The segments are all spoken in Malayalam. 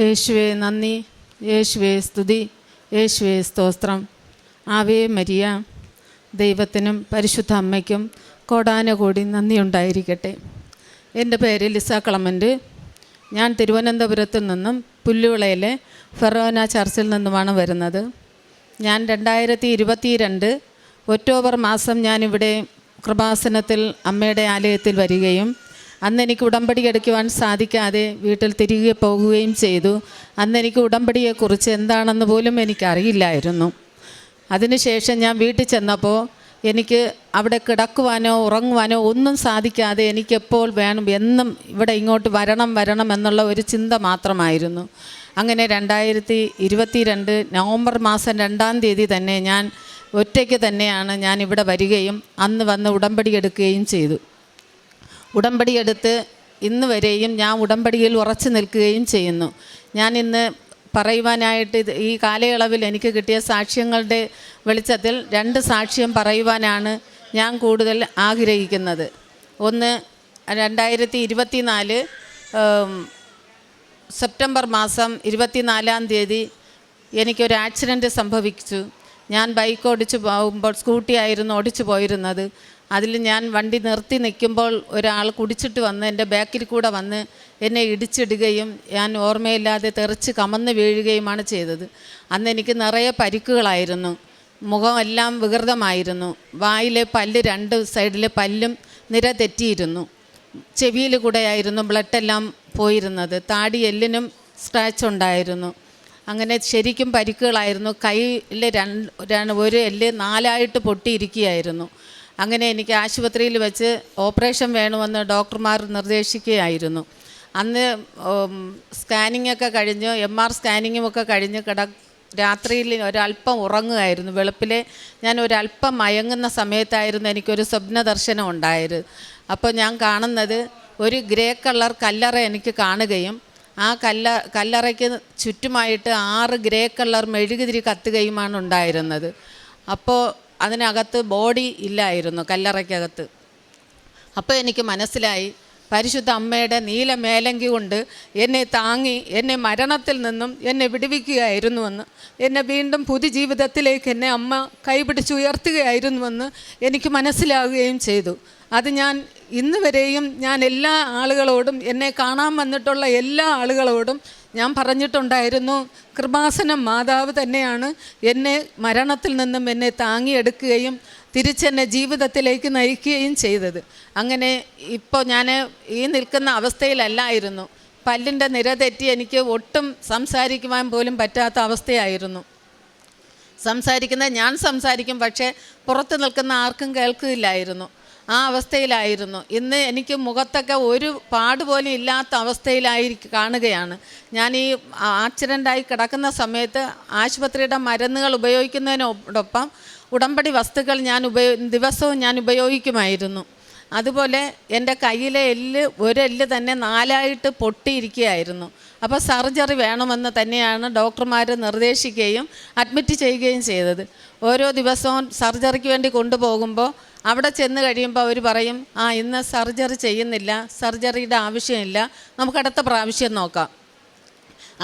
യേശുവെ നന്ദി. യേശുവേ സ്തുതി. യേശുവേ സ്തോത്രം. ആവേ മരിയ ദൈവത്തിനും പരിശുദ്ധ അമ്മയ്ക്കും കോടാനുകൂടി നന്ദിയുണ്ടായിരിക്കട്ടെ എന്റെ പേര് ലിസ കളമന്റ്. ഞാൻ തിരുവനന്തപുരത്ത് നിന്നും പുല്ലുവിളയിലെ ഫെറോന ചർച്ചിൽ നിന്നുമാണ് വരുന്നത്. ഞാൻ രണ്ടായിരത്തി ഇരുപത്തി രണ്ട് ഒക്ടോബർ മാസം ഞാനിവിടെ കൃപാസനത്തിൽ അമ്മയുടെ ആലയത്തിൽ വരികയും അന്ന് എനിക്ക് ഉടമ്പടി എടുക്കുവാൻ സാധിക്കാതെ വീട്ടിൽ തിരികെ പോകുകയും ചെയ്തു. അന്ന് എനിക്ക് ഉടമ്പടിയെക്കുറിച്ച് എന്താണെന്ന് പോലും എനിക്കറിയില്ലായിരുന്നു. അതിനുശേഷം ഞാൻ വീട്ടിൽ ചെന്നപ്പോൾ എനിക്ക് അവിടെ കിടക്കുവാനോ ഉറങ്ങുവാനോ ഒന്നും സാധിക്കാതെ എനിക്കെപ്പോൾ വേണം എന്നും ഇവിടെ ഇങ്ങോട്ട് വരണം വരണം എന്നുള്ള ഒരു ചിന്ത മാത്രമായിരുന്നു. അങ്ങനെ രണ്ടായിരത്തി ഇരുപത്തി രണ്ട് നവംബർ മാസം രണ്ടാം തീയതി തന്നെ ഞാൻ ഒറ്റയ്ക്ക് തന്നെയാണ് ഞാൻ ഇവിടെ വരികയും അന്ന് വന്ന് ഉടമ്പടി എടുക്കുകയും ചെയ്തു. ഉടമ്പടി എടുത്ത് ഇന്ന് വരെയും ഞാൻ ഉടമ്പടിയിൽ ഉറച്ചു നിൽക്കുകയും ചെയ്യുന്നു. ഞാൻ ഇന്ന് പറയുവാനായിട്ട് ഇത് ഈ കാലയളവിൽ എനിക്ക് കിട്ടിയ സാക്ഷ്യങ്ങളുടെ വെളിച്ചത്തിൽ രണ്ട് സാക്ഷ്യം പറയുവാനാണ് ഞാൻ കൂടുതൽ ആഗ്രഹിക്കുന്നത്. ഒന്ന് രണ്ടായിരത്തി ഇരുപത്തി നാല് സെപ്റ്റംബർ മാസം ഇരുപത്തിനാലാം തീയതി എനിക്കൊരു ആക്സിഡന്റ് സംഭവിച്ചു. ഞാൻ ബൈക്ക് ഓടിച്ച് പോകുമ്പോൾ സ്കൂട്ടി ആയിരുന്നു ഓടിച്ചു പോയിരുന്നത്. അതിൽ ഞാൻ വണ്ടി നിർത്തി നിൽക്കുമ്പോൾ ഒരാൾ കുടിച്ചിട്ട് വന്ന് എന്റെ ബാക്കിൽ കൂടെ വന്ന് എന്നെ ഇടിച്ചിടുകയും ഞാൻ ഓർമ്മയില്ലാതെ തെറിച്ച് കമന്ന് വീഴുകയുമാണ് ചെയ്തത്. അന്ന് എനിക്ക് നിറയെ പരിക്കുകളായിരുന്നു. മുഖമെല്ലാം വികൃതമായിരുന്നു. വായിലെ പല്ല് രണ്ട് സൈഡിലെ പല്ലും നിര തെറ്റിയിരുന്നു. ചെവിയിൽ കൂടെയായിരുന്നു ബ്ലഡെല്ലാം പോയിരുന്നത്. താടി എല്ലിനും സ്ക്രാച്ച് ഉണ്ടായിരുന്നു. അങ്ങനെ ശരിക്കും പരിക്കുകളായിരുന്നു. കയ്യിലെ രണ്ട് ഒരു എല്ല് നാലായിട്ട് പൊട്ടിയിരിക്കുകയായിരുന്നു. അങ്ങനെ എനിക്ക് ആശുപത്രിയിൽ വെച്ച് ഓപ്പറേഷൻ വേണമെന്ന് ഡോക്ടർമാർ നിർദ്ദേശിക്കുകയായിരുന്നു. അന്ന് സ്കാനിംഗ് ഒക്കെ കഴിഞ്ഞ് എം ആർ സ്കാനിങ്ങും ഒക്കെ കഴിഞ്ഞ് കിട രാത്രിയിൽ ഒരല്പം ഉറങ്ങുമായിരുന്നു. വെളുപ്പിലെ ഞാൻ ഒരല്പം മയങ്ങുന്ന സമയത്തായിരുന്നു എനിക്കൊരു സ്വപ്ന ദർശനം ഉണ്ടായത്. അപ്പോൾ ഞാൻ കാണുന്നത് ഒരു ഗ്രേ കളർ കല്ലറ എനിക്ക് കാണുകയും ആ കല്ല കല്ലറയ്ക്ക് ചുറ്റുമായിട്ട് ആറ് ഗ്രേ കളർ മെഴുകുതിരി കത്തുകയുമാണ് ഉണ്ടായിരുന്നത്. അപ്പോൾ അതിനകത്ത് ബോഡി ഇല്ലായിരുന്നു കല്ലറയ്ക്കകത്ത്. അപ്പോൾ എനിക്ക് മനസ്സിലായി പരിശുദ്ധ അമ്മയുടെ നീല മേലങ്കി കൊണ്ട് എന്നെ താങ്ങി എന്നെ മരണത്തിൽ നിന്നും എന്നെ വിടുവിക്കുകയായിരുന്നുവെന്ന് എന്നെ വീണ്ടും പുതുജീവിതത്തിലേക്ക് എന്നെ അമ്മ കൈപിടിച്ച് ഉയർത്തുകയായിരുന്നുവെന്ന് എനിക്ക് മനസ്സിലാവുകയും ചെയ്തു. അത് ഞാൻ ഇന്ന് വരെയും ഞാൻ എല്ലാ ആളുകളോടും എന്നെ കാണാൻ വന്നിട്ടുള്ള എല്ലാ ആളുകളോടും ഞാൻ പറഞ്ഞിട്ടുണ്ടായിരുന്നു കൃപാസനം മാതാവ് തന്നെയാണ് എന്നെ മരണത്തിൽ നിന്നും എന്നെ താങ്ങിയെടുക്കുകയും തിരിച്ചെന്നെ ജീവിതത്തിലേക്ക് നയിക്കുകയും ചെയ്തത്. അങ്ങനെ ഇപ്പോൾ ഞാൻ ഈ നിൽക്കുന്ന അവസ്ഥയിലല്ലായിരുന്നു. പല്ലിന്റെ നിര തെറ്റി എനിക്ക് ഒട്ടും സംസാരിക്കുവാൻ പോലും പറ്റാത്ത അവസ്ഥയായിരുന്നു. സംസാരിക്കുന്നത് ഞാൻ സംസാരിക്കും പക്ഷേ പുറത്ത് നിൽക്കുന്ന ആർക്കും കേൾക്കില്ലായിരുന്നു. ആ അവസ്ഥയിലായിരുന്നു. ഇന്ന് എനിക്ക് മുഖത്തൊക്കെ ഒരു പാട് പോലും ഇല്ലാത്ത അവസ്ഥയിലായി കാണുകയാണ്. ഞാൻ ഈ ആക്സിഡന്റായി കിടക്കുന്ന സമയത്ത് ആശുപത്രിയുടെ മരുന്നുകൾ ഉപയോഗിക്കുന്നതിനോടൊപ്പം ഉടമ്പടി വസ്തുക്കൾ ഞാൻ ഉപയോ ദിവസവും ഞാൻ ഉപയോഗിക്കുമായിരുന്നു. അതുപോലെ എന്റെ കയ്യിലെ എല്ല് ഒരെല്ല് തന്നെ നാലായിട്ട് പൊട്ടിയിരിക്കുകയായിരുന്നു. അപ്പോൾ സർജറി വേണമെന്ന് തന്നെയാണ് ഡോക്ടർമാർ നിർദ്ദേശിക്കുകയും അഡ്മിറ്റ് ചെയ്യുകയും ചെയ്തത്. ഓരോ ദിവസവും സർജറിക്ക് വേണ്ടി കൊണ്ടുപോകുമ്പോൾ അവിടെ ചെന്ന് കഴിയുമ്പോൾ അവർ പറയും ആ ഇന്ന് സർജറി ചെയ്യുന്നില്ല സർജറിയുടെ ആവശ്യമില്ല നമുക്ക് അടുത്ത പ്രാവശ്യം നോക്കാം.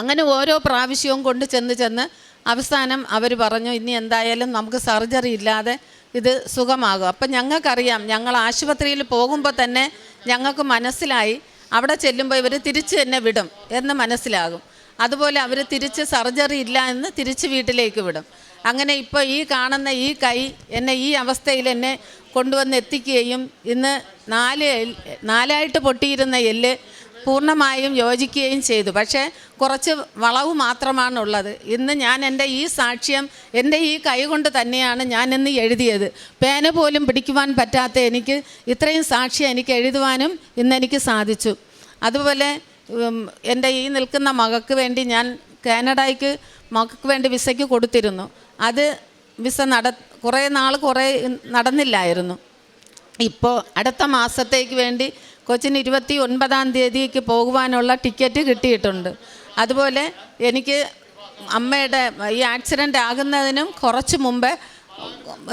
അങ്ങനെ ഓരോ പ്രാവശ്യവും കൊണ്ട് ചെന്ന് ചെന്ന് അവസാനം അവർ പറഞ്ഞു ഇനി എന്തായാലും നമുക്ക് സർജറി ഇല്ലാതെ ഇത് സുഖമാകും. അപ്പം ഞങ്ങൾക്കറിയാം ഞങ്ങൾ ആശുപത്രിയിൽ പോകുമ്പോൾ തന്നെ ഞങ്ങൾക്ക് മനസ്സിലായി അവിടെ ചെല്ലുമ്പോൾ ഇവർ തിരിച്ച് എന്നെ വിടും എന്ന് മനസ്സിലാകും. അതുപോലെ അവർ തിരിച്ച് സർജറി ഇല്ല എന്ന് തിരിച്ച് വീട്ടിലേക്ക് വിടും. അങ്ങനെ ഇപ്പോൾ ഈ കാണുന്ന ഈ കൈ എന്നെ ഈ അവസ്ഥയിൽ എന്നെ കൊണ്ടുവന്ന് എത്തിക്കുകയും ഇന്ന് നാല് നാലായിട്ട് പൊട്ടിയിരുന്ന എല്ല് പൂർണമായും യോജിക്കുകയും ചെയ്തു. പക്ഷേ കുറച്ച് വളവ് മാത്രമാണുള്ളത്. ഇന്ന് ഞാൻ എന്റെ ഈ സാക്ഷ്യം എന്റെ ഈ കൈകൊണ്ട് തന്നെയാണ് ഞാൻ ഇന്ന് എഴുതിയത്. പേന പോലും പിടിക്കുവാൻ പറ്റാത്ത എനിക്ക് ഇത്രയും സാക്ഷ്യം എനിക്ക് എഴുതുവാനും ഇന്ന് എനിക്ക് സാധിച്ചു. അതുപോലെ എന്റെ ഈ നിൽക്കുന്ന മകൾക്ക് വേണ്ടി ഞാൻ കാനഡയ്ക്ക് മകൾക്ക് വേണ്ടി വിസയ്ക്ക് കൊടുത്തിരുന്നു. അത് വിസ നട കുറേ നാൾ കുറേ നടന്നില്ലായിരുന്നു. ഇപ്പോൾ അടുത്ത മാസത്തേക്ക് വേണ്ടി കൊച്ചിന് ഇരുപത്തി ഒൻപതാം തീയതിക്ക് പോകുവാനുള്ള ടിക്കറ്റ് കിട്ടിയിട്ടുണ്ട്. അതുപോലെ എനിക്ക് അമ്മയുടെ ഈ ആക്സിഡന്റ് ആകുന്നതിനും കുറച്ച് മുമ്പ്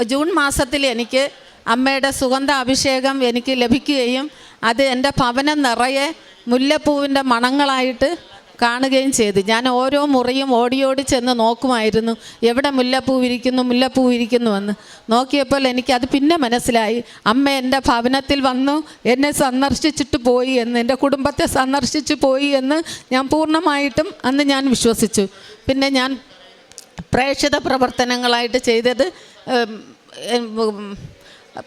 ജൂൺ മാസത്തിൽ എനിക്ക് അമ്മയുടെ സുഗന്ധ അഭിഷേകം എനിക്ക് ലഭിക്കുകയും അത് എന്റെ ഭവനം നിറയെ മുല്ലപ്പൂവിന്റെ മണങ്ങളായിട്ട് കാണുകയും ചെയ്തു. ഞാൻ ഓരോ മുറിയും ഓടി ഓടി ചെന്ന് നോക്കുമായിരുന്നു. എവിടെ മുല്ലപ്പൂ ഇരിക്കുന്നു മുല്ലപ്പൂ ഇരിക്കുന്നു എന്ന് നോക്കിയപ്പോൾ എനിക്കത് പിന്നെ മനസ്സിലായി. അമ്മ എന്റെ ഭവനത്തിൽ വന്നു എന്നെ സന്ദർശിച്ചിട്ട് പോയി എന്ന് എന്റെ കുടുംബത്തെ സന്ദർശിച്ചു പോയി എന്ന് ഞാൻ പൂർണമായിട്ടും അന്ന് ഞാൻ വിശ്വസിച്ചു. പിന്നെ ഞാൻ പ്രേക്ഷിത പ്രവർത്തനങ്ങളായിട്ട് ചെയ്തത്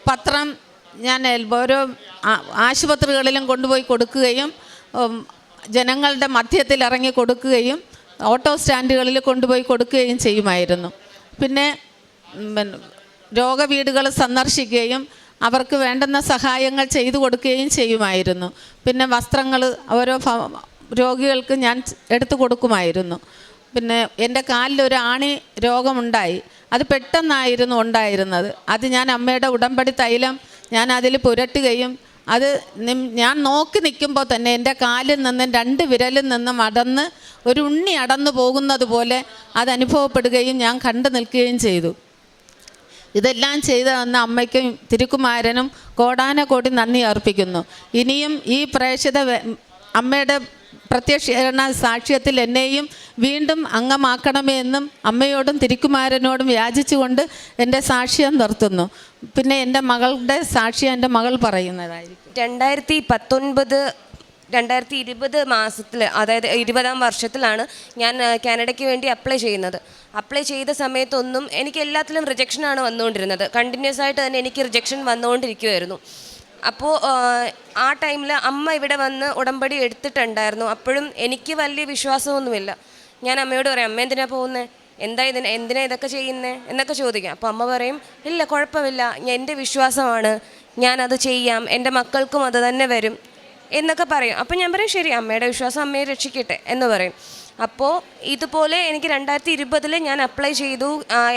പത്രം ഞാൻ ഓരോ ആശുപത്രികളിലും കൊണ്ടുപോയി കൊടുക്കുകയും ജനങ്ങളുടെ മധ്യത്തിൽ ഇറങ്ങി കൊടുക്കുകയും ഓട്ടോ സ്റ്റാൻഡുകളിൽ കൊണ്ടുപോയി കൊടുക്കുകയും ചെയ്യുമായിരുന്നു. പിന്നെ രോഗവീടുകൾ സന്ദർശിക്കുകയും അവർക്ക് വേണ്ടുന്ന സഹായങ്ങൾ ചെയ്തു കൊടുക്കുകയും ചെയ്യുമായിരുന്നു. പിന്നെ വസ്ത്രങ്ങൾ ഓരോ രോഗികൾക്ക് ഞാൻ എടുത്തു കൊടുക്കുമായിരുന്നു. പിന്നെ എന്റെ കാലിലൊരു ആണി രോഗമുണ്ടായി. അത് പെട്ടെന്നായിരുന്നു ഉണ്ടായിരുന്നത്. അത് ഞാൻ അമ്മയുടെ ഉടമ്പടി തൈലം ഞാൻ അതിൽ പുരട്ടുകയും അത് ഞാൻ നോക്കി നിൽക്കുമ്പോൾ തന്നെ എന്റെ കാലിൽ നിന്നും രണ്ട് വിരലിൽ നിന്നും അടന്ന് ഒരു ഉണ്ണി അടന്നു പോകുന്നത് പോലെ അത് അനുഭവപ്പെടുകയും ഞാൻ കണ്ടു നിൽക്കുകയും ചെയ്തു. ഇതെല്ലാം ചെയ്തു തന്ന അമ്മയ്ക്കും തിരുക്കുമാരനും കോടാനകോടി നന്ദി അർപ്പിക്കുന്നു. ഇനിയും ഈ പ്രേക്ഷിത അമ്മയുടെ പ്രത്യക്ഷീകരണ സാക്ഷ്യത്തിൽ എന്നെയും വീണ്ടും അംഗമാക്കണമേ എന്നും അമ്മയോടും തിരുക്കുമാരനോടും യാചിച്ചുകൊണ്ട് എന്റെ സാക്ഷ്യം നിർത്തുന്നു. പിന്നെ എന്റെ മകളുടെ സാക്ഷ്യം എന്റെ മകൾ പറയുന്നതായിരിക്കും. രണ്ടായിരത്തി പത്തൊൻപത് രണ്ടായിരത്തി ഇരുപത് മാസത്തിൽ അതായത് ഇരുപതാം വർഷത്തിലാണ് ഞാൻ കാനഡയ്ക്ക് വേണ്ടി അപ്ലൈ ചെയ്യുന്നത്. അപ്ലൈ ചെയ്ത സമയത്തൊന്നും എനിക്ക് എല്ലാത്തിലും റിജക്ഷനാണ് വന്നുകൊണ്ടിരുന്നത്. കണ്ടിന്യൂസ് ആയിട്ട് തന്നെ എനിക്ക് റിജക്ഷൻ വന്നുകൊണ്ടിരിക്കുമായിരുന്നു അപ്പോൾ ആ ടൈമിൽ അമ്മ ഇവിടെ വന്ന് ഉടമ്പടി എടുത്തിട്ടുണ്ടായിരുന്നു. അപ്പോഴും എനിക്ക് വലിയ വിശ്വാസമൊന്നുമില്ല. ഞാൻ അമ്മയോട് പറയാം അമ്മ എന്തിനാ പോകുന്നത് എന്താ ഇതിന് എന്തിനാ ഇതൊക്കെ ചെയ്യുന്നത് എന്നൊക്കെ ചോദിക്കാം. അപ്പോൾ അമ്മ പറയും ഇല്ല കുഴപ്പമില്ല. എന്റെ വിശ്വാസമാണ്. ഞാനത് ചെയ്യാം. എന്റെ മക്കൾക്കും അത് തന്നെ വരും. എന്നൊക്കെ പറയും. അപ്പം ഞാൻ പറയും ശരി അമ്മയുടെ വിശ്വാസം അമ്മയെ രക്ഷിക്കട്ടെ എന്ന് പറയും. അപ്പോൾ ഇതുപോലെ എനിക്ക് രണ്ടായിരത്തി ഇരുപതിൽ ഞാൻ അപ്ലൈ ചെയ്തു.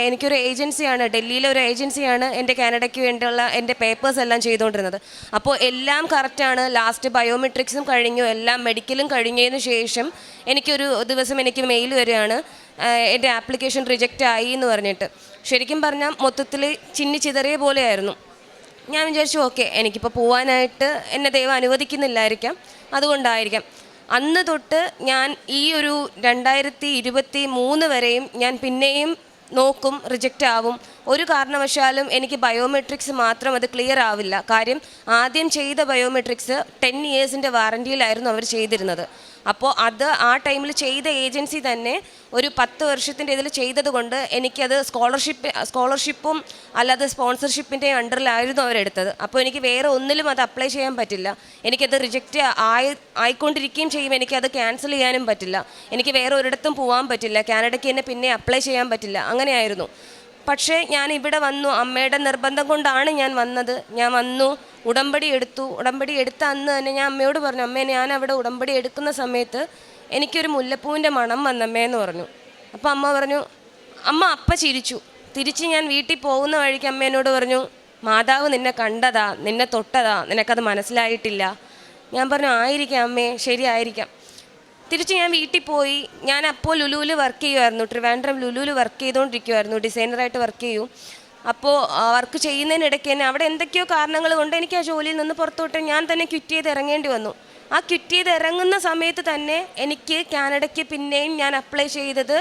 എനിക്കൊരു ഏജൻസിയാണ് ഡൽഹിയിലെ ഒരു ഏജൻസിയാണ് എന്റെ കാനഡയ്ക്ക് വേണ്ടിയുള്ള എന്റെ പേപ്പേഴ്സ് എല്ലാം ചെയ്തുകൊണ്ടിരുന്നത്. അപ്പോൾ എല്ലാം കറക്റ്റാണ് ലാസ്റ്റ് ബയോമെട്രിക്സും കഴിഞ്ഞു. എല്ലാം മെഡിക്കലും കഴിഞ്ഞതിന് ശേഷം എനിക്കൊരു ദിവസം എനിക്ക് മെയിൽ വരികയാണ്. എന്റെ ആപ്ലിക്കേഷൻ റിജക്റ്റ് ആയി എന്ന് പറഞ്ഞിട്ട്. ശരിക്കും പറഞ്ഞാൽ മൊത്തത്തിൽ ചിന്നി ചിതറിയ പോലെയായിരുന്നു. ഞാൻ വിചാരിച്ചു ഓക്കെ എനിക്കിപ്പോൾ പോവാനായിട്ട് എന്നെ ദൈവം അനുവദിക്കുന്നില്ലായിരിക്കാം. അതുകൊണ്ടായിരിക്കാം. അന്ന് തൊട്ട് ഞാൻ ഈ ഒരു രണ്ടായിരത്തി ഇരുപത്തി മൂന്ന് വരെയും ഞാൻ പിന്നെയും നോക്കും റിജക്റ്റ് ആവും. ഒരു കാരണവശാലും എനിക്ക് ബയോമെട്രിക്സ് മാത്രം അത് ക്ലിയർ ആവില്ല. കാര്യം ആദ്യം ചെയ്ത ബയോമെട്രിക്സ് ടെൻ ഇയേഴ്സിന്റെ വാറന്റിയിലായിരുന്നു അവർ ചെയ്തിരുന്നത്. അപ്പോൾ അത് ആ ടൈമിൽ ചെയ്ത ഏജൻസി തന്നെ ഒരു പത്ത് വർഷത്തിന്റെ ഇതിൽ ചെയ്തതുകൊണ്ട് എനിക്കത് സ്കോളർഷിപ്പ് സ്കോളർഷിപ്പും അല്ലാതെ സ്പോൺസർഷിപ്പിന്റെ അണ്ടറിലായിരുന്നു അവരെടുത്തത്. അപ്പോൾ എനിക്ക് വേറെ ഒന്നിലും അത് അപ്ലൈ ചെയ്യാൻ പറ്റില്ല. എനിക്കത് റിജക്റ്റ് ആയി ആയിക്കൊണ്ടിരിക്കുകയും ചെയ്യും. എനിക്കത് ക്യാൻസൽ ചെയ്യാനും പറ്റില്ല. എനിക്ക് വേറെ ഒരിടത്തും പോകാൻ പറ്റില്ല. കാനഡയ്ക്ക് തന്നെ പിന്നെ അപ്ലൈ ചെയ്യാൻ പറ്റില്ല. അങ്ങനെയായിരുന്നു. പക്ഷേ ഞാൻ ഇവിടെ വന്നു. അമ്മയുടെ നിർബന്ധം കൊണ്ടാണ് ഞാൻ വന്നത്. ഞാൻ വന്നു ഉടമ്പടി എടുത്തു. ഉടമ്പടി എടുത്ത അന്ന് തന്നെ ഞാൻ അമ്മയോട് പറഞ്ഞു അമ്മേ ഞാൻ അവിടെ ഉടമ്പടി എടുക്കുന്ന സമയത്ത് എനിക്കൊരു മുല്ലപ്പൂവിന്റെ മണം വന്നമ്മേന്ന് പറഞ്ഞു. അപ്പോൾ അമ്മ പറഞ്ഞു അമ്മ അപ്പ ചിരിച്ചു. തിരിച്ച് ഞാൻ വീട്ടിൽ പോകുന്ന വഴിക്ക് അമ്മ എന്നോട് പറഞ്ഞു മാതാവ് നിന്നെ കണ്ടതാ നിന്നെ തൊട്ടതാ നിനക്കത് മനസ്സിലായിട്ടില്ല. ഞാൻ പറഞ്ഞു ആയിരിക്കാം അമ്മേ ശരിയായിരിക്കാം. തിരിച്ച് ഞാൻ വീട്ടിൽ പോയി. ഞാൻ അപ്പോൾ ലുലുവിൽ വർക്ക് ചെയ്യുമായിരുന്നു ട്രിവാൻഡ്രം ലുലുവിൽ വർക്ക് ചെയ്തുകൊണ്ടിരിക്കുമായിരുന്നു ഡിസൈനറായിട്ട് വർക്ക് ചെയ്യും. അപ്പോൾ വർക്ക് ചെയ്യുന്നതിനിടയ്ക്ക് തന്നെ അവിടെ എന്തൊക്കെയോ കാരണങ്ങൾ കൊണ്ട് എനിക്ക് ആ ജോലിയിൽ നിന്ന് പുറത്തോട്ട് ഞാൻ തന്നെ ക്വിറ്റ് ചെയ്ത് ഇറങ്ങേണ്ടി വന്നു. ആ ക്വിറ്റ് ചെയ്ത് ഇറങ്ങുന്ന സമയത്ത് തന്നെ എനിക്ക് കാനഡയ്ക്ക് പിന്നെയും ഞാൻ അപ്ലൈ ചെയ്തത്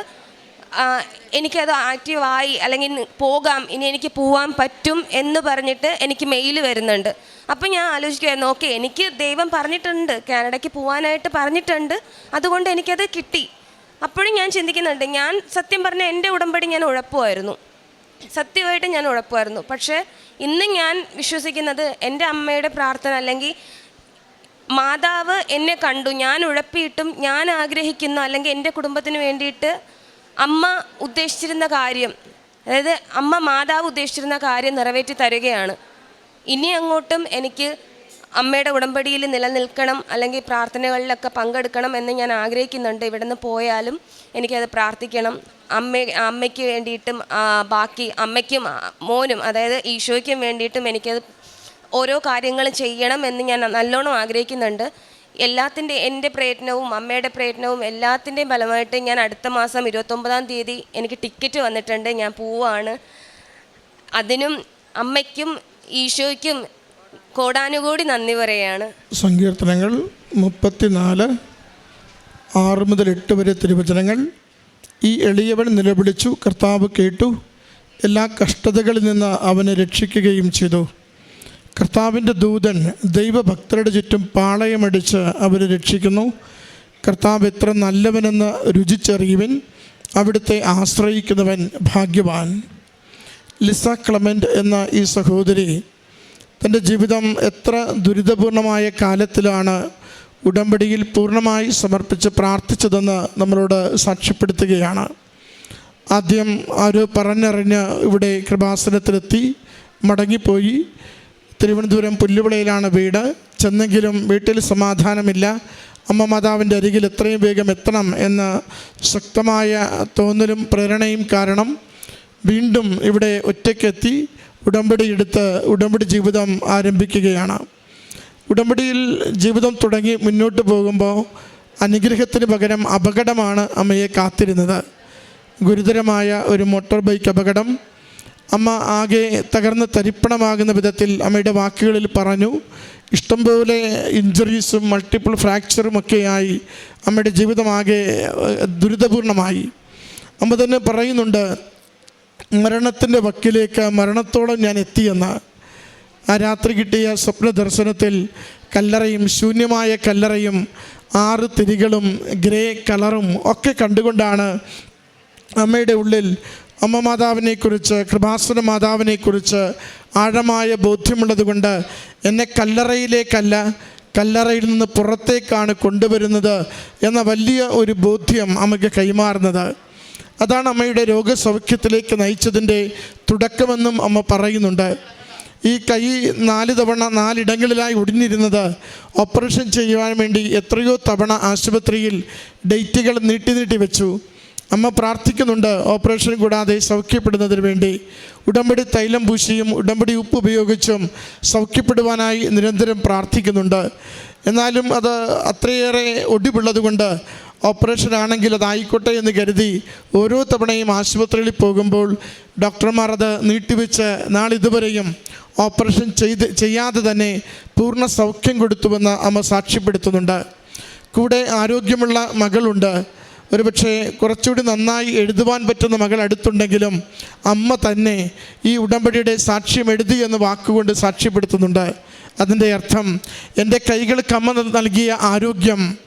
എനിക്കത് ആക്റ്റീവായി അല്ലെങ്കിൽ പോകാം ഇനി എനിക്ക് പോവാൻ പറ്റും എന്ന് പറഞ്ഞിട്ട് എനിക്ക് മെയിൽ വരുന്നുണ്ട്. അപ്പം ഞാൻ ആലോചിക്കുമായിരുന്നു ഓക്കെ എനിക്ക് ദൈവം പറഞ്ഞിട്ടുണ്ട് കാനഡയ്ക്ക് പോകാനായിട്ട് പറഞ്ഞിട്ടുണ്ട് അതുകൊണ്ട് എനിക്കത് കിട്ടി. അപ്പോഴും ഞാൻ ചിന്തിക്കുന്നുണ്ട് ഞാൻ സത്യം പറഞ്ഞ എന്റെ ഉടമ്പടി ഞാൻ ഉഴപ്പുമായിരുന്നു സത്യമായിട്ട് ഞാൻ ഉഴപ്പുമായിരുന്നു പക്ഷേ ഇന്ന് ഞാൻ വിശ്വസിക്കുന്നത് എന്റെ അമ്മയുടെ പ്രാർത്ഥന അല്ലെങ്കിൽ മാതാവ് എന്നെ കണ്ടു ഞാൻ ഉഴപ്പിയിട്ടും ഞാൻ ആഗ്രഹിക്കുന്നു അല്ലെങ്കിൽ എന്റെ കുടുംബത്തിന് വേണ്ടിയിട്ട് അമ്മ ഉദ്ദേശിച്ചിരുന്ന കാര്യം അതായത് അമ്മ മാതാവ് ഉദ്ദേശിച്ചിരുന്ന കാര്യം നിറവേറ്റി തരികയാണ്. ഇനി അങ്ങോട്ടും എനിക്ക് അമ്മയുടെ ഉടമ്പടിയിൽ നിലനിൽക്കണം അല്ലെങ്കിൽ പ്രാർത്ഥനകളിലൊക്കെ പങ്കെടുക്കണം എന്ന് ഞാൻ ആഗ്രഹിക്കുന്നുണ്ട്. ഇവിടെ നിന്ന് പോയാലും എനിക്കത് പ്രാർത്ഥിക്കണം. അമ്മ അമ്മയ്ക്ക് വേണ്ടിയിട്ടും ബാക്കി അമ്മയ്ക്കും മോനും അതായത് ഈശോയ്ക്കും വേണ്ടിയിട്ടും എനിക്കത് ഓരോ കാര്യങ്ങൾ ചെയ്യണം എന്ന് ഞാൻ നല്ലോണം ആഗ്രഹിക്കുന്നുണ്ട്. എല്ലാത്തിന്റെ എന്റെ പ്രയത്നവും അമ്മയുടെ പ്രയത്നവും എല്ലാത്തിന്റെയും ഫലമായിട്ട് ഞാൻ അടുത്ത മാസം ഇരുപത്തൊമ്പതാം തീയതി എനിക്ക് ടിക്കറ്റ് വന്നിട്ടുണ്ട്. ഞാൻ പോവാണ് അതിനും അമ്മയ്ക്കും ഈശോയ്ക്കും കോടാനുകൂടി നന്ദി പറയുകയാണ്. സങ്കീർത്തനങ്ങൾ മുപ്പത്തിനാല് ആറ് മുതൽ എട്ട് വരെ തിരുവചനങ്ങൾ. ഈ എളിയവൻ നിലവിളിച്ചു കർത്താവ് കേട്ടു. എല്ലാ കഷ്ടതകളിൽ നിന്ന് അവനെ രക്ഷിക്കുകയും ചെയ്തു. കർത്താവിന്റെ ദൂതൻ ദൈവഭക്തരുടെ ചുറ്റും പാളയമടിച്ച് അവരെ രക്ഷിക്കുന്നു. കർത്താവ് എത്ര നല്ലവനെന്ന് രുചിച്ചറിയുവൻ. അവിടുത്തെ ആശ്രയിക്കുന്നവൻ ഭാഗ്യവാൻ. ലിസ ക്ലമന്റ് എന്ന ഈ സഹോദരി തന്റെ ജീവിതം എത്ര ദുരിതപൂർണമായ കാലത്തിലാണ് ഉടമ്പടിയിൽ പൂർണമായി സമർപ്പിച്ച് പ്രാർത്ഥിച്ചതെന്ന് നമ്മളോട് സാക്ഷ്യപ്പെടുത്തുകയാണ്. ആദ്യം ആരോ പറഞ്ഞറിഞ്ഞ് ഇവിടെ കൃപാസനത്തിലെത്തി മടങ്ങിപ്പോയി. തിരുവനന്തപുരം പുല്ലുവിളയിലാണ് വീട്. ചെന്നെങ്കിലും വീട്ടിൽ സമാധാനമില്ല. അമ്മ മാതാവിന്റെ അരികിൽ എത്രയും വേഗം എത്തണം എന്ന ശക്തമായ തോന്നലും പ്രേരണയും കാരണം വീണ്ടും ഇവിടെ ഒറ്റയ്ക്കെത്തി ഉടമ്പടി എടുത്ത് ഉടമ്പടി ജീവിതം ആരംഭിക്കുകയാണ്. ഉടമ്പടിയിൽ ജീവിതം തുടങ്ങി മുന്നോട്ട് പോകുമ്പോൾ അനുഗ്രഹത്തിന് പകരം അപകടമാണ് അമ്മയെ കാത്തിരുന്നത്. ഗുരുതരമായ ഒരു മോട്ടോർ ബൈക്ക് അപകടം. അമ്മ ആകെ തകർന്ന് തരിപ്പണമാകുന്ന വിധത്തിൽ അമ്മയുടെ വാക്കുകളിൽ പറഞ്ഞു ഇഷ്ടംപോലെ ഇഞ്ചുറീസും മൾട്ടിപ്പിൾ ഫ്രാക്ചറും ഒക്കെയായി അമ്മയുടെ ജീവിതമാകെ ദുരിതപൂർണമായി. അമ്മ തന്നെ പറയുന്നുണ്ട് മരണത്തിന്റെ വക്കിലേക്ക് മരണത്തോളം ഞാൻ എത്തിയെന്ന്. ആ രാത്രി കിട്ടിയ സ്വപ്ന ദർശനത്തിൽ കല്ലറയും ശൂന്യമായ കല്ലറയും ആറ് തിരികളും ഗ്രേ കളറും ഒക്കെ കണ്ടുകൊണ്ടാണ് അമ്മയുടെ ഉള്ളിൽ അമ്മ മാതാവിനെക്കുറിച്ച് കൃപാസുര മാതാവിനെക്കുറിച്ച് ആഴമായ ബോധ്യമുള്ളത് കൊണ്ട് എന്നെ കല്ലറയിലേക്കല്ല കല്ലറയിൽ നിന്ന് പുറത്തേക്കാണ് കൊണ്ടുവരുന്നത് എന്ന വലിയ ഒരു ബോധ്യം അമ്മയ്ക്ക് കൈമാറുന്നത്. അതാണ് അമ്മയുടെ രോഗസൗഖ്യത്തിലേക്ക് നയിച്ചതിന്റെ തുടക്കമെന്നും അമ്മ പറയുന്നുണ്ട്. ഈ കൈ നാല് തവണ നാലിടങ്ങളിലായി ഒടിഞ്ഞിരുന്നത് ഓപ്പറേഷൻ ചെയ്യുവാൻ വേണ്ടി എത്രയോ തവണ ആശുപത്രിയിൽ ഡേറ്റുകൾ നീട്ടി നീട്ടി വെച്ചു. അമ്മ പ്രാർത്ഥിക്കുന്നുണ്ട്. ഓപ്പറേഷൻ കൂടാതെ സൗഖ്യപ്പെടുന്നതിന് വേണ്ടി ഉടമ്പടി തൈലം പൂശിയും ഉടമ്പടി ഉപ്പ് ഉപയോഗിച്ചും സൗഖ്യപ്പെടുവാനായി നിരന്തരം പ്രാർത്ഥിക്കുന്നുണ്ട്. എന്നാലും അത് അത്രയേറെ ഒടിവുള്ളതുകൊണ്ട് ഓപ്പറേഷൻ ആണെങ്കിൽ അതായിക്കോട്ടെ എന്ന് കരുതി ഓരോ തവണയും ആശുപത്രിയിൽ പോകുമ്പോൾ ഡോക്ടർമാർ അത് നീട്ടിവെച്ച് നാളിതുവരെയും ഓപ്പറേഷൻ ചെയ്ത് ചെയ്യാതെ തന്നെ പൂർണ സൗഖ്യം കൊടുത്തുവെന്ന് അമ്മ സാക്ഷ്യപ്പെടുത്തുന്നുണ്ട്. കൂടെ ആരോഗ്യമുള്ള മകളുണ്ട്. ഒരുപക്ഷെ കുറച്ചുകൂടി നന്നായി എഴുതുവാൻ പറ്റുന്ന മകൾ അടുത്തുണ്ടെങ്കിലും അമ്മ തന്നെ ഈ ഉടമ്പടിയുടെ സാക്ഷ്യം എഴുതി എന്ന് വാക്കുകൊണ്ട് സാക്ഷ്യപ്പെടുത്തുന്നുണ്ട്. അതിന്റെ അർത്ഥം എന്റെ കൈകൾക്ക് അമ്മ നൽകിയ ആരോഗ്യം.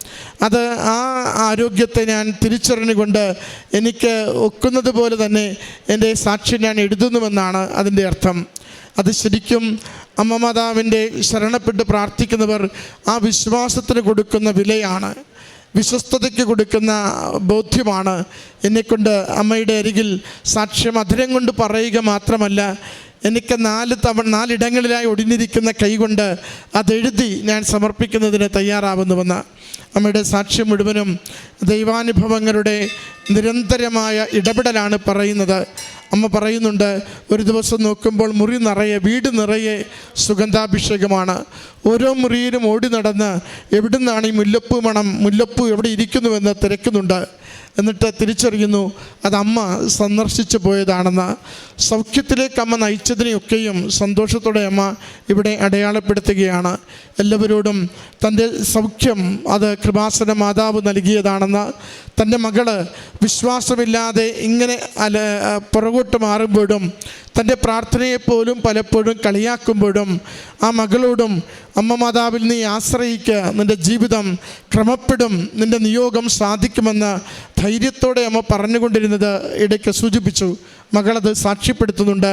അത് ആ ആരോഗ്യത്തെ ഞാൻ തിരിച്ചറിഞ്ഞുകൊണ്ട് എനിക്ക് ഒക്കുന്നത് പോലെ തന്നെ എന്റെ സാക്ഷ്യം ഞാൻ എഴുതുന്നുവെന്നാണ് അതിന്റെ അർത്ഥം. അത് ശരിക്കും അമ്മ മാതാവിന്റെ ശരണപ്പെട്ട് പ്രാർത്ഥിക്കുന്നവർ ആ വിശ്വാസത്തിന് കൊടുക്കുന്ന വിലയാണ്. വിശ്വസ്തതയ്ക്ക് കൊടുക്കുന്ന ബോധ്യമാണ്. എന്നെക്കൊണ്ട് അമ്മയുടെ അരികിൽ സാക്ഷ്യം അധരം കൊണ്ട് പറയുക മാത്രമല്ല എനിക്ക് നാല് തവണ നാലിടങ്ങളിലായി ഒടിഞ്ഞിരിക്കുന്ന കൈകൊണ്ട് അതെഴുതി ഞാൻ സമർപ്പിക്കുന്നതിന് തയ്യാറാവുന്നുവെന്ന് അമ്മയുടെ സാക്ഷ്യം മുഴുവനും ദൈവാനുഭവങ്ങളുടെ നിരന്തരമായ ഇടപെടലാണ് പറയുന്നത്. അമ്മ പറയുന്നുണ്ട് ഒരു ദിവസം നോക്കുമ്പോൾ മുറി നിറയെ വീട് നിറയെ സുഗന്ധാഭിഷേകമാണ്. ഓരോ മുറിയിലും ഓടി നടന്ന് എവിടുന്നാണ് ഈ മുല്ലപ്പൂ മണം മുല്ലപ്പൂ എവിടെ ഇരിക്കുന്നുവെന്ന് തിരക്കുന്നുണ്ട്. എന്നിട്ട് തിരിച്ചറിയുന്നു അത് അമ്മ സന്ദർശിച്ചു പോയതാണെന്ന്. സൗഖ്യത്തിലേക്ക് അമ്മ നയിച്ചതിനെയൊക്കെയും സന്തോഷത്തോടെ അമ്മ ഇവിടെ അടയാളപ്പെടുത്തുകയാണ്. എല്ലാവരോടും തന്റെ സൗഖ്യം അത് കൃപാസന മാതാവ് നൽകിയതാണെന്ന്. തന്റെ മകൾ വിശ്വാസമില്ലാതെ ഇങ്ങനെ അല പുറകോട്ട് മാറുമ്പോഴും തന്റെ പ്രാർത്ഥനയെപ്പോലും പലപ്പോഴും കളിയാക്കുമ്പോഴും ആ മകളോടും അമ്മ മാതാവിൽ നീ ആശ്രയിക്കുക നിന്റെ ജീവിതം ക്രമപ്പെടും നിന്റെ നിയോഗം സാധിക്കുമെന്ന് ധൈര്യത്തോടെ അമ്മ പറഞ്ഞുകൊണ്ടിരുന്നത് ഇടയ്ക്ക് സൂചിപ്പിച്ചു. മകളത് സാക്ഷ്യപ്പെടുത്തുന്നുണ്ട്.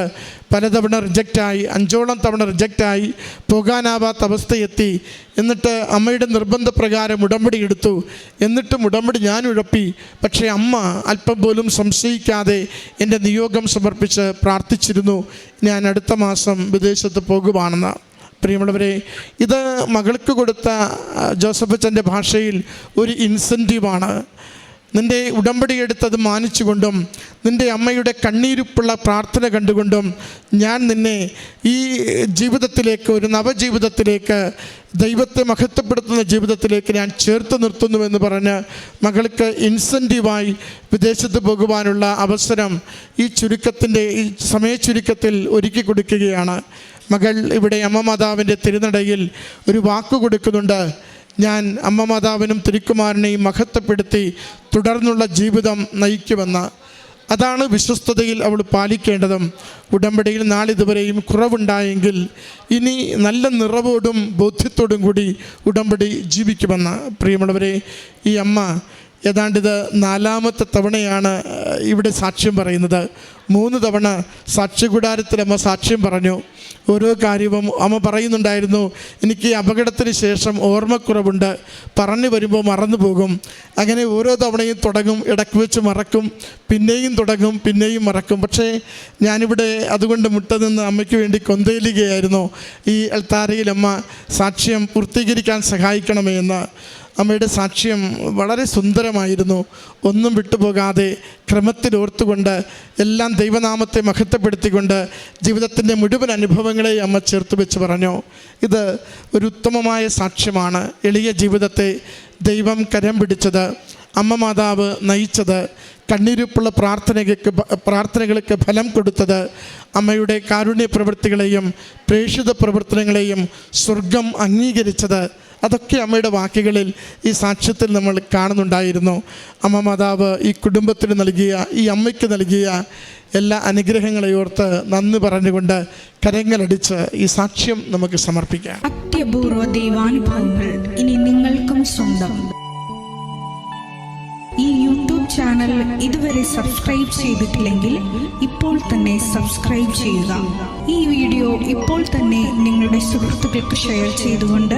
പലതവണ റിജക്റ്റായി അഞ്ചോളം തവണ റിജക്റ്റായി പോകാനാവാത്ത അവസ്ഥയെത്തി. എന്നിട്ട് അമ്മയുടെ നിർബന്ധപ്രകാരം ഉടമ്പടി എടുത്തു. എന്നിട്ടും ഉടമ്പടി ഞാൻ ഉഴപ്പി. പക്ഷേ അമ്മ അല്പം പോലും സംശയിക്കാതെ എന്റെ നിയോഗം സമർപ്പിച്ച് പ്രാർത്ഥിച്ചിരുന്നു. ഞാൻ അടുത്ത മാസം വിദേശത്ത് പോകുവാണെന്ന്. പ്രിയമുള്ളവരെ ഇത് മകൾക്ക് കൊടുത്ത ജോസഫച്ചന്റെ ഭാഷയിൽ ഒരു ഇൻസെന്റീവാണ്. നിന്റെ ഉടമ്പടി എടുത്തത് മാനിച്ചുകൊണ്ടും നിന്റെ അമ്മയുടെ കണ്ണീരുപ്പുള്ള പ്രാർത്ഥന കണ്ടുകൊണ്ടും ഞാൻ നിന്നെ ഈ ജീവിതത്തിലേക്ക് ഒരു നവജീവിതത്തിലേക്ക് ദൈവത്തെ മഹത്വപ്പെടുത്തുന്ന ജീവിതത്തിലേക്ക് ഞാൻ ചേർത്ത് നിർത്തുന്നുവെന്ന് പറഞ്ഞ് മകൾക്ക് ഇൻസെന്റീവായി വിദേശത്ത് പോകുവാനുള്ള അവസരം ഈ ചുരുക്കത്തിന്റെ ഈ സമയ ചുരുക്കത്തിൽ ഒരുക്കി കൊടുക്കുകയാണ്. മകൾ ഇവിടെ അമ്മ മാതാവിന്റെ തിരുനടയിൽ ഒരു വാക്ക് കൊടുക്കുന്നുണ്ട്. ഞാൻ അമ്മ മാതാവിനും തിരുക്കുമാരനെയും മഹത്വപ്പെടുത്തി തുടർന്നുള്ള ജീവിതം നയിക്കുമെന്ന് അതാണ് വിശ്വസ്തതയിൽ അവൾ പാലിക്കേണ്ടതും. ഉടമ്പടിയിൽ നാളിതുവരെയും കുറവുണ്ടായെങ്കിൽ ഇനി നല്ല നിറവോടും ബോധ്യത്തോടും കൂടി ഉടമ്പടി ജീവിക്കുമെന്ന് പ്രിയമുള്ളവരെ ഈ അമ്മ ഏതാണ്ടിത് നാലാമത്തെ തവണയാണ് ഇവിടെ സാക്ഷ്യം പറയുന്നത്. മൂന്ന് തവണ സാക്ഷ്യകൂടാരത്തിൽ അമ്മ സാക്ഷ്യം പറഞ്ഞു. ഓരോ കാര്യവും അമ്മ പറയുന്നുണ്ടായിരുന്നു. എനിക്ക് അപകടത്തിന് ശേഷം ഓർമ്മക്കുറവുണ്ട്. പറഞ്ഞു വരുമ്പോൾ മറന്നു പോകും. അങ്ങനെ ഓരോ തവണയും തുടങ്ങും ഇടയ്ക്ക് വെച്ച് മറക്കും പിന്നെയും തുടങ്ങും പിന്നെയും മറക്കും. പക്ഷേ ഞാനിവിടെ അതുകൊണ്ട് മുട്ട നിന്ന് അമ്മയ്ക്ക് വേണ്ടി കൊന്തയിലുകയായിരുന്നു ഈ അൽത്താരയിൽ അമ്മ സാക്ഷ്യം പൂർത്തീകരിക്കാൻ സഹായിക്കണമേ എന്ന്. അമ്മയുടെ സാക്ഷ്യം വളരെ സുന്ദരമായിരുന്നു. ഒന്നും വിട്ടുപോകാതെ ക്രമത്തിൽ ഓർത്തുകൊണ്ട് എല്ലാം ദൈവനാമത്തെ മഹത്വപ്പെടുത്തിക്കൊണ്ട് ജീവിതത്തിന്റെ മുഴുവൻ അനുഭവങ്ങളെ അമ്മ ചേർത്ത് വെച്ച് പറഞ്ഞു. ഇത് ഒരു ഉത്തമമായ സാക്ഷ്യമാണ്. എളിയ ജീവിതത്തെ ദൈവം കരം പിടിച്ചത് അമ്മ മാതാവ് നയിച്ചത് കണ്ണീരുപ്പുള്ള പ്രാർത്ഥനകൾക്ക് പ്രാർത്ഥനകൾക്ക് ഫലം കൊടുത്തത് അമ്മയുടെ കാരുണ്യ പ്രവൃത്തികളെയും പ്രേക്ഷിത പ്രവർത്തനങ്ങളെയും സ്വർഗം അംഗീകരിച്ചത് അതൊക്കെ അമ്മയുടെ വാക്കുകളിൽ ഈ സാക്ഷ്യത്തിൽ നമ്മൾ കാണുന്നുണ്ടായിരുന്നു. അമ്മ മാതാവ് ഈ കുടുംബത്തിന് നൽകിയ ഈ അമ്മയ്ക്ക് നൽകിയ എല്ലാ അനുഗ്രഹങ്ങളെ ഓർത്ത് നന്ദി പറഞ്ഞുകൊണ്ട് കരങ്ങളടിച്ച് ഈ സാക്ഷ്യം നമുക്ക് സമർപ്പിക്കാം. അത്യപൂർവ ദൈവാനുഭവങ്ങൾ ഇനി നിങ്ങൾക്കും സ്വന്തം. ഈ യൂട്യൂബ് ചാനൽ ഇതുവരെ സബ്സ്ക്രൈബ് ചെയ്തിട്ടില്ലെങ്കിൽ ഇപ്പോൾ തന്നെ സബ്സ്ക്രൈബ് ചെയ്യുക. ഈ വീഡിയോ ഇപ്പോൾ തന്നെ നിങ്ങളുടെ സുഹൃത്തുക്കൾക്ക് ഷെയർ ചെയ്തുകൊണ്ട്